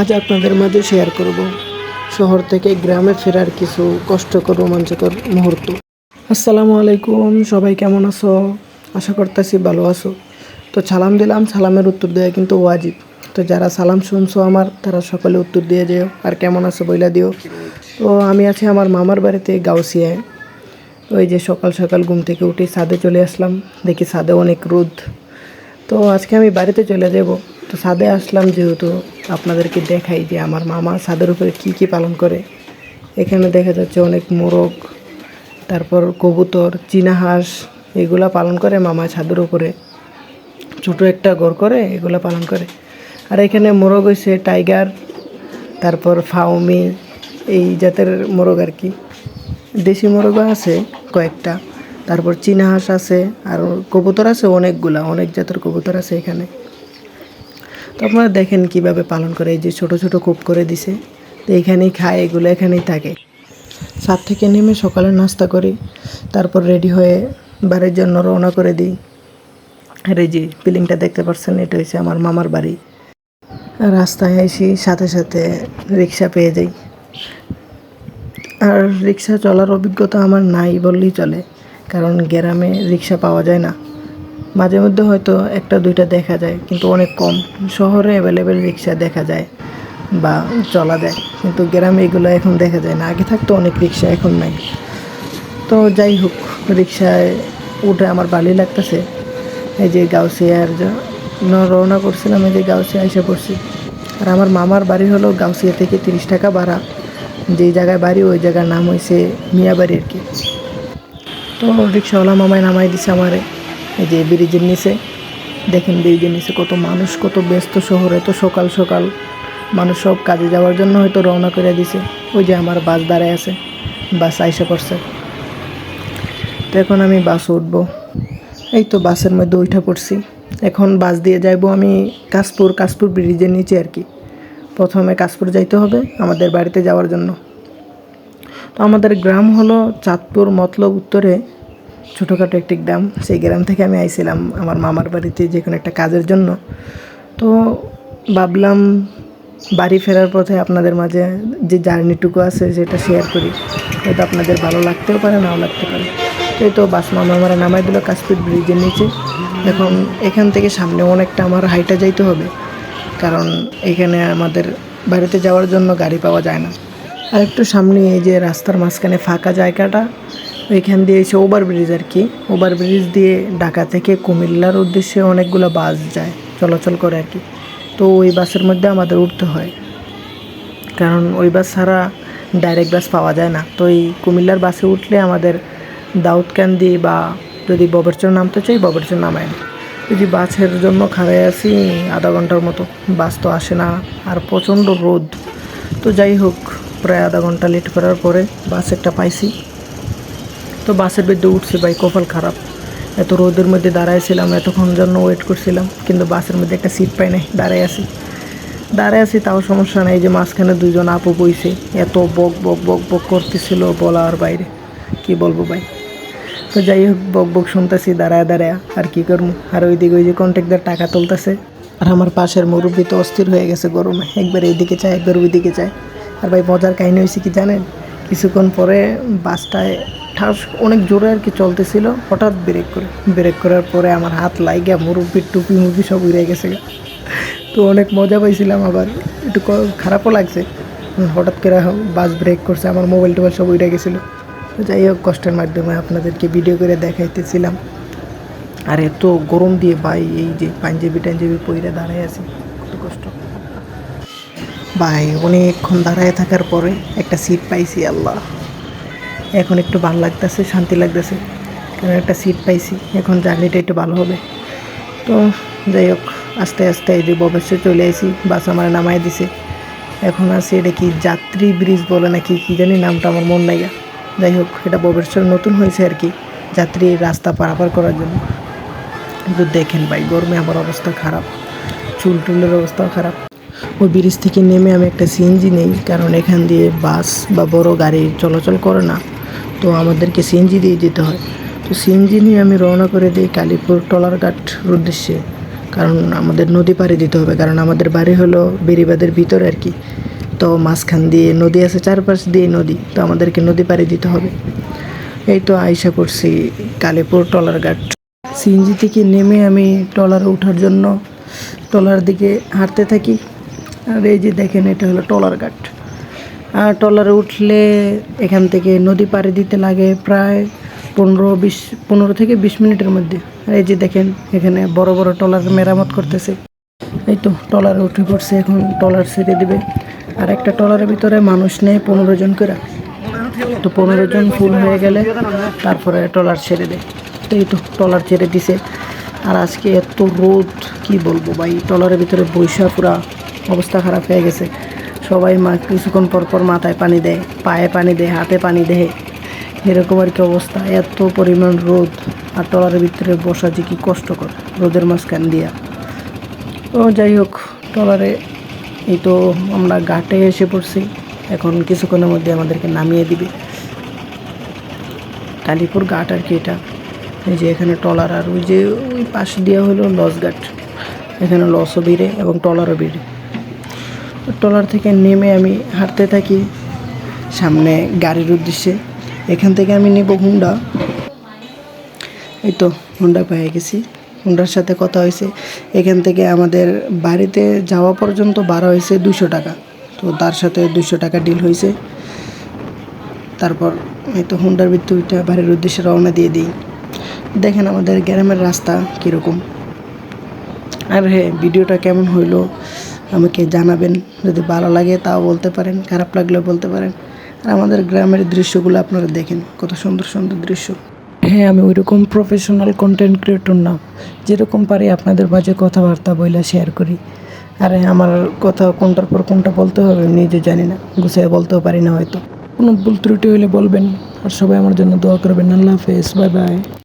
আজ আপনাদের মাঝে শেয়ার করব। শহর থেকে গ্রামে ফেরার কিছু কষ্টকর, রোমাঞ্চকর মুহূর্ত। আসসালামু আলাইকুম, সবাই কেমন আছো? আশা করতেছি ভালো আছো। তো সালাম দিলাম, সালামের উত্তর দেওয়া কিন্তু ওয়াজিব। তো যারা সালাম শুনছো আমার, তারা সকলে উত্তর দিয়ে যেও, আর কেমন আছো বইলা দিও। তো আমি আছি আমার মামার বাড়িতে গাউসিয়ায়। ওই যে সকাল সকাল ঘুম থেকে উঠে ছাদে চলে আসলাম। দেখি ছাদে অনেক রোদ। তো আজকে আমি বাড়িতে চলে যাব। তো ছাদে আসলাম যেহেতু আপনাদেরকে দেখাই যে আমার মামা ছাদের উপরে কি কি পালন করে। এখানে দেখা যাচ্ছে অনেক মোরগ, তারপর কবুতর, চীনা হাঁস, এগুলা পালন করে মামা ছাদের উপরে। ছোটো একটা ঘর করে এগুলা পালন করে। আর এখানে মোরগ হয়েছে টাইগার, তারপর ফাউমি এই জাতের মোরগ আর কি। দেশি মোরগও আছে কয়েকটা, তারপর চীনা হাঁস আছে, আর কবুতর আছে অনেকগুলা, অনেক জাতের কবুতর আছে এখানে। তো আপনারা দেখেন কীভাবে পালন করে, এই যে ছোট ছোট কূপ করে দিছে। তো এখানেই খায়, এগুলো এখানেই থাকে। সাত থেকে নেমে সকালে নাস্তা করি, তারপর রেডি হয়ে বাড়ির জন্য রওনা করে দিই। আর এই যে বিল্ডিংটা দেখতে পাচ্ছেন, এটা হচ্ছে আমার মামার বাড়ি। রাস্তায় আসি সাথে সাথে রিক্সা পেয়ে যাই। আর রিক্সা চলার অভিজ্ঞতা আমার নাই বললেই চলে, কারণ গ্রামে রিক্সা পাওয়া যায় না। মাঝে মধ্যে হয়তো একটা, দুইটা দেখা যায়, কিন্তু অনেক কম। শহরে অ্যাভেলেবেল রিক্সা দেখা যায় বা চলা যায়, কিন্তু গ্রামে এগুলো এখন দেখা যায় না। আগে থাকতো অনেক রিক্সা, এখন নাই। তো যাই হোক, রিক্সায় উঠে আমার ভালোই লাগতেছে। এই যে গাউসিয়ার রওনা করছিলাম, এই যে গাউসিয়া এসে পড়ছি। আর আমার মামার বাড়ি হলো গাউসিয়া থেকে তিরিশ টাকা ভাড়া। যেই জায়গায় বাড়ি, ওই জায়গার নাম হয়েছে মিয়াবাড়ি আর কি। তো রিক্সাওয়ালা মামায় নামাই দিছে আমারে। এই যে ব্রিজের নিচে, দেখেন ব্রিজের নিচে কত মানুষ, কত ব্যস্ত শহরে তো সকাল সকাল। মানুষ সব কাজে যাওয়ার জন্য হয়তো রওনা করে দিছে। ওই যে আমার বাস দাঁড়ায় আছে, বাস আইসে পড়ছে। তো এখন আমি বাস উঠবো। এই তো বাসের মধ্যে উঠা পড়ছি। এখন বাস দিয়ে যাইবো আমি কাশপুর কাশপুর ব্রিজের নিচে আর কি। প্রথমে কাশপুর যাইতে হবে আমাদের বাড়িতে যাওয়ার জন্য। তো আমাদের গ্রাম হলো চাঁদপুর মতলব উত্তরে ছোটোখাটো একটি গ্রাম, সেই গ্রাম থেকে আমি আইছিলাম আমার মামার বাড়িতে যে কোনো একটা কাজের জন্য। তো ভাবলাম বাড়ি ফেরার পথে আপনাদের মাঝে যে জার্নিটুকু আছে সেটা শেয়ার করি। হয়তো আপনাদের ভালো লাগতেও পারে, নাও লাগতে পারে। এই তো বাস মামা আমার নামাই দিল কাশ্মীর ব্রিজের নিচে। এখন এখান থেকে সামনে অনেকটা আমার হাইটা যাইতে হবে, কারণ এখানে আমাদের বাড়িতে যাওয়ার জন্য গাড়ি পাওয়া যায় না। আর একটু সামনে এই যে রাস্তার মাঝখানে ফাঁকা জায়গাটা ওইখান দিয়ে এসে ওভার ব্রিজ আর কি। ওভার ব্রিজ দিয়ে ঢাকা থেকে কুমিল্লার উদ্দেশ্যে অনেকগুলো বাস যায়, চলাচল করে আর কি। তো ওই বাসের মধ্যে আমাদের উঠতে হয়। কারণ ওই বাস ছাড়া ডাইরেক্ট বাস পাওয়া যায় না। তো এই কুমিল্লার বাসে উঠলে আমাদের দাউদকান্দি বা যদি ববেরচর নামতে চাই, ববেরচর নামায়। না ওই যে বাসের জন্য খাড়াই আছি, আধা ঘণ্টার মতো। বাস তো আসে না, আর প্রচণ্ড রোদ। তো যাই হোক, প্রায় আধা ঘণ্টা লেট করার পরে বাস একটা পাইছি। তো বাসের মধ্যে উঠছি ভাই, কপাল খারাপ। এত রোদের মধ্যে দাঁড়াইছিলাম, এতক্ষণ জন্য ওয়েট করছিলাম, কিন্তু বাসের মধ্যে একটা সিট পাই নাই দাঁড়াই আছি। দাঁড়ায় আছি, তাও সমস্যা নাই যে মাঝখানে দুজন আপু বইছে। এত বক বক বক বক করতেছিল বলার বাইরে। কি বলব ভাই? তো যাই হোক, বক বক শুনতেছি, দাঁড়ায় দাঁড়ায়, আর কি করব? আর ওইদিকে ওই যে কন্ট্রাক্টর টাকা তুলতেছে, আর আমার পাশের মুরব্বী তো অস্থির হয়ে গেছে গরমে। একবার এইদিকে চায়, একবার ওইদিকে চায়। আর ভাই, মজার কাহিনী হয়েছে কি জানেন? কিছুক্ষণ পরে বাসটায় ঠাস অনেক জোরে আর কি চলতেছিল। হঠাৎ ব্রেক করে ব্রেক করার পরে আমার হাত লাইগা মুরব্বির টুপি, মুরব্বি সব উড়ে গেছে তো অনেক মজা পাইছিলাম আবার, একটু খারাপও লাগছে। হঠাৎ করে বাস ব্রেক করছে, আমার মোবাইল টোবাইল সব উড়ে গেছিল। যাই হোক, কষ্টের মাধ্যমে আপনাদেরকে ভিডিও করে দেখাইতেছিলাম। আর এত গরম দিয়ে ভাই, এই যে পাঞ্জাবি টাঞ্জাবি পইরে দাঁড়ায় আছি, কত কষ্ট। ভাই, অনেকক্ষণ দাঁড়ায় থাকার পরে একটা সিট পাইছি, আল্লাহ। এখন একটু ভালো লাগতেছে, শান্তি লাগতেছে। কারণ একটা সিট পাইছি, এখন জার্নিটা একটু ভালো হবে। তো যাই হোক, আস্তে আস্তে এই যে ববেশ্বর চলে আসি বাস আমার নামাই দিছে। এখন আছে এটা কি যাত্রী ব্রিজ বলে নাকি, কি জানি নামটা আমার মন নাই যাই হোক, এটা ববেশ্বর নতুন হয়েছে আর কি, যাত্রী রাস্তা পারাপার করার জন্য। কিন্তু দেখেন ভাই, গরমে আমার অবস্থা খারাপ, চুল টুলের অবস্থাও খারাপ। ওই ব্রিজ থেকে নেমে আমি একটা সিএনজি নেই, কারণ এখান দিয়ে বাস বা বড় গাড়ি চলাচল করে না। তো আমাদেরকে সিএনজি দিয়ে যেতে হয়। তো সিএনজি নিয়ে আমি রওনা করে দিই কালীপুর টলারঘাট উদ্দেশ্যে। কারণ আমাদের নদী পাড়ি দিতে হবে, কারণ আমাদের বাড়ি হলো বেরিবাদের ভিতরে আর কি। তো মাঝখান দিয়ে নদী আছে, চারপাশ দিয়ে নদী, তো আমাদেরকে নদী পাড়ি দিতে হবে। এই তো আয়সা করছি কালীপুর টলার ঘাট সিএনজি থেকে নেমে আমি টলারে ওঠার জন্য, টলার দিকে হাঁটতে থাকি। আর এই যে দেখেন, এটা হলো টলার ঘাট আর টলারে উঠলে এখান থেকে নদী পাড়ি দিতে লাগে প্রায় পনেরো বিশ, পনেরো থেকে বিশ মিনিটের মধ্যে। এই যে দেখেন, এখানে বড় বড় টলার মেরামত করতেছে। এই তো টলারে উঠে পড়ছে, এখন টলার ছেড়ে দিবে। আর একটা টলারের ভিতরে মানুষ নেই পনেরো জন করে। তো পনেরো জন ফুল হয়ে গেলে তারপরে টলার ছেড়ে দেয়। তো এই তো টলার ছেড়ে দিছে। আর আজকে এত রোদ, কি বলব ভাই? টলারের ভিতরে বৈশা পুরা অবস্থা খারাপ হয়ে গেছে। সবাই মা কিছুক্ষণ পর পর মাথায় পানি দেয়, পায়ে পানি দেয়, হাতে পানি দেয়। এরকম আর কি অবস্থা। এত পরিমাণ রোদ আর টলারের ভিতরে বসা যে কি কষ্টকর। রোদের মাঝখান দিয়া। ও যাই হোক টলারে এই তো আমরা ঘাটে এসে পড়ছি। এখন কিছুক্ষণের মধ্যে আমাদেরকে নামিয়ে দিবে। কালীপুর ঘাট আর কি এটা। এই যে এখানে টলার আর ওই যে ওই পাশ দিয়ে হলো লস ঘাট। এখানে লসও ভিড়ে এবং টলারও ভিড়ে তো টলার থেকে নেমে আমি হাঁটতে থাকি সামনে গাড়ির উদ্দেশ্যে। এখান থেকে আমি নেব হুন্ডা। এই তো হুন্ডা পেয়ে গেছি। হুন্ডার সাথে কথা হয়েছে। এখান থেকে আমাদের বাড়িতে যাওয়া পর্যন্ত ভাড়া হয়েছে দুশো টাকা। তো তার সাথে দুশো টাকা ডিল হয়েছে। তারপর এই তো হুন্ডার ভিত্তিটা বাড়ির উদ্দেশ্যে রওনা দিয়ে দিই। দেখেন আমাদের গ্রামের রাস্তা কীরকম। আর হ্যাঁ ভিডিওটা কেমন হইল? আমাকে জানাবেন, যদি ভালো লাগে তাও বলতে পারেন, খারাপ লাগলেও বলতে পারেন। আর আমাদের গ্রামের দৃশ্যগুলো আপনারা দেখেন, কত সুন্দর সুন্দর দৃশ্য। হ্যাঁ আমি ওইরকম প্রফেশনাল কন্টেন্ট ক্রিয়েটর না। যেরকম পারি আপনাদের মাঝে কথাবার্তা বইলা শেয়ার করি। আর, আমার কথা কোনটার পর কোনটা বলতে হবে আমি নিজে জানি না গুছিয়ে বলতেও পারি না হয়তো। কোনো ভুল ত্রুটি হলে বলবেন, আর সবাই আমার জন্য দোয়া করবেন। আল্লাহ হাফেজ, বাই বাই।